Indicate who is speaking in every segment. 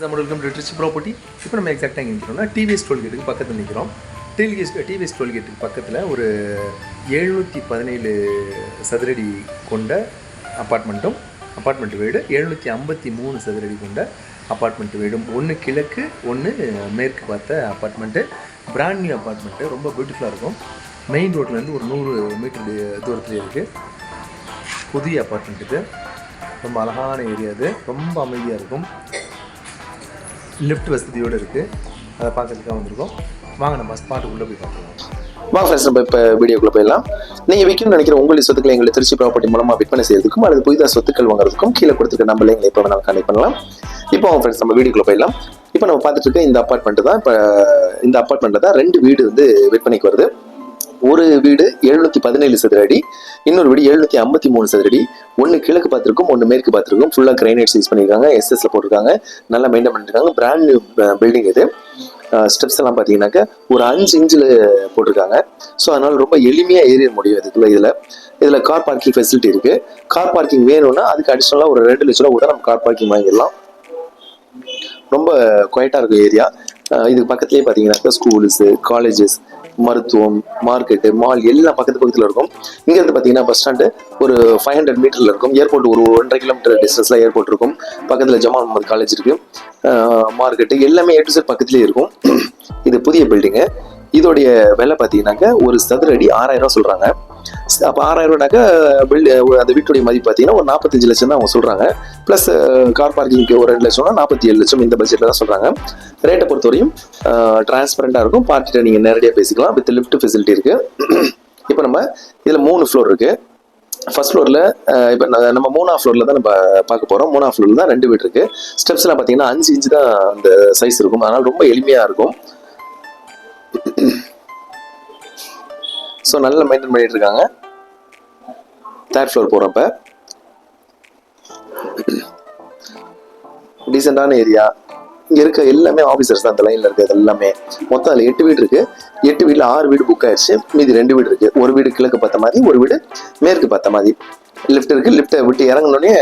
Speaker 1: நம்ம welcome to rich property இப்போ நம்ம எக்ஸாக்டாக எங்கே நிற்கிறோம்னா டிவிஎஸ் டோல்கேட்டுக்கு பக்கத்தில் நிற்கிறோம் டெல்கேஸ் டிவிஎஸ் டோல்கேட்டுக்கு பக்கத்தில் ஒரு எழுநூற்றி பதினேழு சதுரடி கொண்ட அப்பார்ட்மெண்ட்டும் அப்பார்ட்மெண்ட் வீடு எழுநூற்றி ஐம்பத்தி மூணு சதுரடி கொண்ட அப்பார்ட்மெண்ட் வீடும். ஒன்று கிழக்கு ஒன்று மேற்கு பார்த்த அப்பார்ட்மெண்ட்டு பிராண்ட் நியூ அப்பார்ட்மெண்ட்டு ரொம்ப பியூட்டிஃபுல்லாக இருக்கும். மெயின் ரோட்லேருந்து ஒரு நூறு மீட்டர் தூரத்தில் இருக்குது புதிய அப்பார்ட்மெண்ட் இது ரொம்ப அழகான ஏரியா இது. ரொம்ப அமைதியாக இருக்கும். லிஃப்ட் வசதியோடு இருக்குது அதை பார்க்கறதுக்காக வந்திருக்கோம். வாங்க நம்ம ஸ்பாட்டுக்குள்ளே போய் பார்க்கலாம்.
Speaker 2: வாங்க ஃப்ரெண்ட்ஸ் நம்ம இப்போ வீடியோக்குள்ளே போயிடலாம். நீங்கள் விற்கணும்னு நினைக்கிற உங்களுடைய சொத்துக்களை எங்களை திருச்சி ப்ராப்பர்ட்டி மூலமாக விற்பனை செய்யறதுக்கும் அல்லது புதிதாக சொத்துக்கள் வாங்குறதுக்கும் கீழே கொடுத்துருக்க நம்பர்ல எங்களை இப்போ வேணாலும் கனெக்ட் பண்ணலாம். இப்போ ஃப்ரெண்ட்ஸ் நம்ம வீடியோக்குள்ளே போயிடலாம். இப்போ நம்ம பார்த்துட்டு இருக்க இந்த அப்பார்ட்மெண்ட் தான் இப்போ இந்த அப்பார்ட்மெண்ட்டில் தான் ரெண்டு வீடு வந்து விற்பனைக்கு வருது. ஒரு வீடு எழுநூத்தி பதினேழு சதுர அடி இன்னொரு வீடு எழுநூத்தி ஐம்பத்தி மூணு சதுர அடி. ஒன்று கிழக்கு பார்த்துருக்கும் ஒன்று மேற்கு பார்த்துருக்கும். ஃபுல்லாக கிரைனைட்ஸ் யூஸ் பண்ணியிருக்காங்க எஸ்எஸ்ல போட்டிருக்காங்க. நல்லா மெயின்டைன் பண்ணிருக்காங்க பிராண்ட் நியூ பில்டிங் இது. Uh, ஸ்டெப்ஸ் எல்லாம் பார்த்தீங்கன்னாக்க ஒரு அஞ்சு இன்ச்சில் போட்டிருக்காங்க. ஸோ அதனால ரொம்ப எளிமையாக ஏறிட முடியும் இதுக்குள்ள இதில். இதில் கார் பார்க்கிங் ஃபெசிலிட்டி இருக்குது கார் பார்க்கிங் வேணும்னா அதுக்கு அடிஷ்னலாக ஒரு ரெண்டு லட்ச ரூபா கூட நம்ம கார் பார்க்கிங் வாங்கிடலாம். ரொம்ப குவைட்டாக இருக்கும் ஏரியா இதுக்கு பக்கத்துலேயே பார்த்தீங்கன்னாக்கா ஸ்கூல்ஸு காலேஜஸ் மருத்துவம் மார்க்கெட்டு மால் எல்லாம் பக்கத்து பக்கத்தில் இருக்கும். இங்கேருந்து பார்த்தீங்கன்னா பஸ் ஸ்டாண்டு ஒரு ஃபைவ் ஹண்ட்ரட் மீட்டரில் இருக்கும். ஏர்போர்ட் ஒரு ஒன்றரை கிலோமீட்டர் டிஸ்டன்ஸில் ஏர்போர்ட் இருக்கும். பக்கத்தில் ஜமால் முகமது காலேஜ் இருக்குது மார்க்கெட்டு எல்லாமே ஏ டு பக்கத்துலேயே இருக்கும். இது புதிய பில்டிங்கு இதோடைய விலை பார்த்தீங்கன்னாக்கா ஒரு சதுர அடி ஆறாயிரம் ரூபா சொல்கிறாங்க அப்போ ஆறாயிரம் ரூபாய்னாக்கா பில்டு அந்த வீட்டுடைய மதிப்பு பார்த்தீங்கன்னா ஒரு நாற்பத்தஞ்சு லட்சம் தான் அவங்க சொல்கிறாங்க ப்ளஸ் கார் பார்க்கிங்க்கு ஒரு ரெண்டு லட்சம்னா நாற்பத்தி ஏழு லட்சம் இந்த பட்ஜெட்டில் தான் சொல்கிறாங்க ரேட்டை பொறுத்தவரையும் டிரான்ஸ்பரண்ட்டாக இருக்கும். பார்ட்டிகிட்ட நீங்கள் நேரடியாக பேசிக்கலாம். வித் லிஃப்ட் ஃபெசிலிட்டி இருக்குது இப்போ நம்ம இதில் மூணு ஃப்ளோர் இருக்குது ஃபர்ஸ்ட் ஃப்ளோரில் இப்போ நம்ம மூணாம் ஃப்ளோரில் தான் நம்ம பார்க்க போகிறோம் மூணாவது ஃப்ளோரில் தான் ரெண்டு வீடு இருக்குது ஸ்டெப்ஸ்லாம் பார்த்தீங்கன்னா அஞ்சு இன்ச்சு தான் அந்த சைஸ் இருக்கும். அதனால் ரொம்ப எளிமையாக இருக்கும். ஸோ நல்லா மெயின்டைன் பண்ணிட்டு இருக்காங்க தேர்ட் ஃப்ளோர் போகிறப்ப டீசெண்டான ஏரியா இங்கே இருக்க எல்லாமே ஆஃபீஸர்ஸ் தான் அந்த லைனில் இருக்குது எல்லாமே. மொத்தம் அதில் எட்டு வீடு இருக்குது எட்டு வீட்டில் ஆறு வீடு புக் ஆயிடுச்சு. மீதி ரெண்டு வீடு இருக்குது ஒரு வீடு கிழக்கு பார்த்த மாதிரி ஒரு வீடு மேற்கு பார்த்த மாதிரி. லிஃப்ட் இருக்குது லிஃப்ட்டை விட்டு இறங்கினோடனே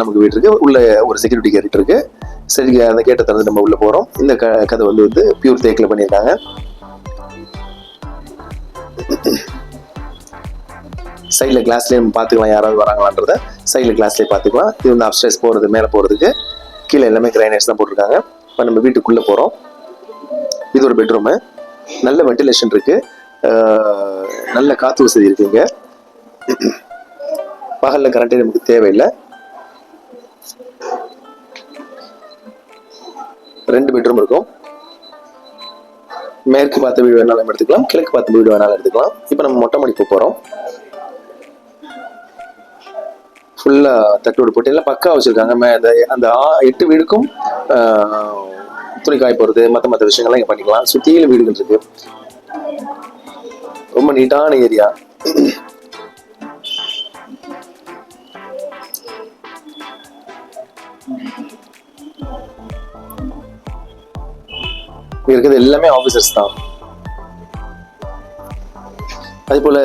Speaker 2: நமக்கு வீடு இருக்குது உள்ள ஒரு செக்யூரிட்டி கேட் இருக்குது சரி அந்த கேட்டை திறந்து நம்ம உள்ளே போகிறோம் இந்த க கதை வந்து வந்து பியூர் தேக்கில் பண்ணியிருக்காங்க. சைடில் கிளாஸ்லேயே நம்ம பார்த்துக்கலாம் யாராவது வராங்களான்றத சைடில் கிளாஸ்லேயே பார்த்துக்கலாம் இது வந்து அப்ஸ்டேஸ் போகிறது மேலே போகிறதுக்கு கீழே எல்லாமே கிரைனைட்ஸ் தான் போட்டிருக்காங்க. இப்போ நம்ம வீட்டுக்குள்ளே போகிறோம் இது ஒரு பெட்ரூமு நல்ல வென்டிலேஷன் இருக்குது நல்ல காற்று வசதி இருக்குங்க பகலில் கரண்ட்டே நமக்கு தேவையில்லை. ரெண்டு பெட்ரூம் இருக்கும். மேற்கு பார்த்த வீடு வேணாலும் எடுத்துக்கலாம் கிழக்கு பார்த்த வீடு வேணாலும் எடுத்துக்கலாம். இப்போ நம்ம மொட்டை மாடி போகிறோம் ஃபுல்லாக தட்டோடு போட்டு எல்லாம் பக்கா வச்சுருக்காங்க. மே அந்த அந்த எட்டு வீடுக்கும் துணி காய் போகிறது மற்ற மற்ற விஷயங்கள்லாம் இங்கே பண்ணிக்கலாம். சுத்தியில வீடுகள் இருக்கு. ரொம்ப நீட்டான ஏரியா. இருக்கிறது எல்லாமே ஆஃபீஸர்ஸ் தான். அதே போல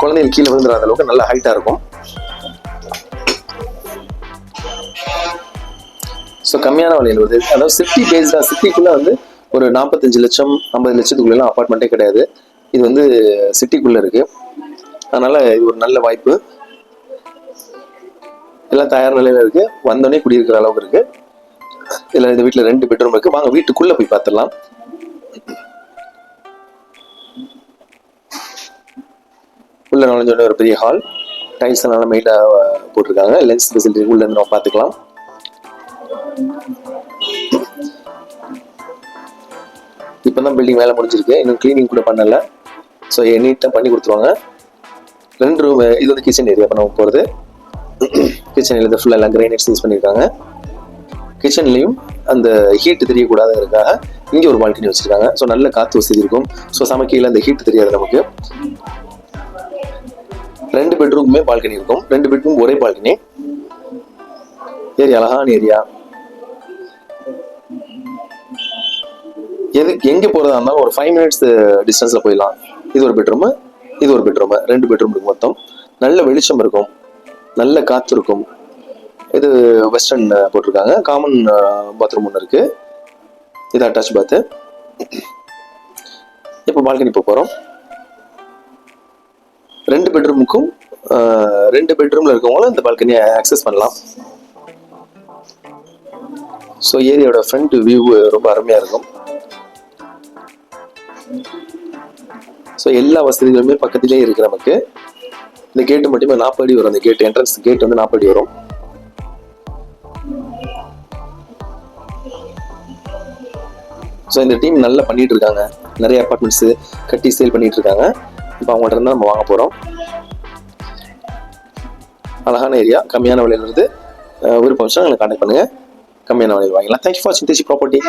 Speaker 2: குழந்தைகள் கீழே விழுந்துடாத அளவுக்கு நல்ல ஹைட்டா இருக்கும். ஸோ கம்மியான விலையில் வருது அதாவது சிட்டி பேஸ்டாக சிட்டிக்குள்ளே வந்து ஒரு நாற்பத்தஞ்சு லட்சம் ஐம்பது லட்சத்துக்குள்ளெல்லாம் அப்பார்ட்மெண்ட்டே கிடையாது. இது வந்து சிட்டிக்குள்ளே இருக்குது அதனால் இது ஒரு நல்ல வாய்ப்பு. எல்லாம் தயார் நிலையில் இருக்குது வந்தோடனே குடியிருக்கிற அளவுக்கு இருக்குது இதில் இந்த வீட்டில் ரெண்டு பெட்ரூம் இருக்குது வாங்க வீட்டுக்குள்ளே போய் பார்த்துடலாம் உள்ள நுழைஞ்சோடனே ஒரு பெரிய ஹால் டைல்ஸ் நல்லா மெயிலா போட்டிருக்காங்க. லென்ஸ் ஃபெசிலிட்டி உள்ள இருந்து நம்ம பார்த்துக்கலாம் இப்போ தான் பில்டிங் வேலை முடிஞ்சிருக்கு. இன்னும் க்ளீனிங் கூட பண்ணல. ஸோ நீட்டாக பண்ணி கொடுத்துருவாங்க. ரெண்டு ரூம் இது வந்து கிச்சன் ஏரியா பண்ண போகிறது கிச்சன் ஏரியா ஃபுல்லாக எல்லாம் கிரைனைட்ஸ் யூஸ் பண்ணியிருக்காங்க கிச்சன்லேயும் அந்த ஹீட் தெரியக்கூடாதுங்கிறதுக்காக இங்கே ஒரு பால்கனி வச்சிருக்காங்க. ஸோ நல்ல காற்று வசதி இருக்கும். ஸோ சமைக்கையில் அந்த ஹீட் தெரியாது நமக்கு. ரெண்டு பெட்ரூமுமே பால்கனி இருக்கும். ரெண்டு பெட்ரூம் ஒரே பால்கனி ஏரியா அழகான ஏரியா எது எங்கே போகிறதா இருந்தாலும் ஒரு ஃபைவ் மினிட்ஸ் டிஸ்டன்ஸில் போயிடலாம். இது ஒரு பெட்ரூமு இது ஒரு பெட்ரூமு ரெண்டு பெட்ரூம் இருக்கும் மொத்தம். நல்ல வெளிச்சம் இருக்கும். நல்ல காற்று இருக்கும். இது வெஸ்டர்ன் போட்டிருக்காங்க. காமன் பாத்ரூம் ஒன்று இருக்குது இது அட்டாச் பாத்து இப்போ பால்கனி போக போகிறோம் ரெண்டு பெட்ரூமுக்கும் ரெண்டு பெட்ரூமில் இருக்கவங்களும் இந்த பால்கனியை ஆக்சஸ் பண்ணலாம். ஸோ ஏரியாவோட ஃப்ரண்ட் வியூ ரொம்ப அருமையாக இருக்கும். ஸோ எல்லா வசதிகளுமே பக்கத்திலே இருக்கு நமக்கு. இந்த கேட்டு மட்டுமே நாற்பது அடி வரும். அந்த கேட் என்ட்ரன்ஸ் கேட் வந்து நாற்பது அடி வரும். ஸோ இந்த டீம் நல்லா பண்ணிட்டு இருக்காங்க. நிறைய அப்பார்ட்மெண்ட்ஸ் கட்டி சேல் பண்ணிட்டு இருக்காங்க. இப்போ அவங்கள்ட்ட இருந்தால் நம்ம வாங்க போகிறோம் அழகான ஏரியா கம்மியான விலையிலிருந்து விருப்பம் வச்சா எங்களை கான்டாக்ட் பண்ணுங்க. கம்மியான விலையில் வாங்கிக்கலாம் தேங்க்யூ ஃபார் சிந்தேசி ப்ராப்பர்ட்டி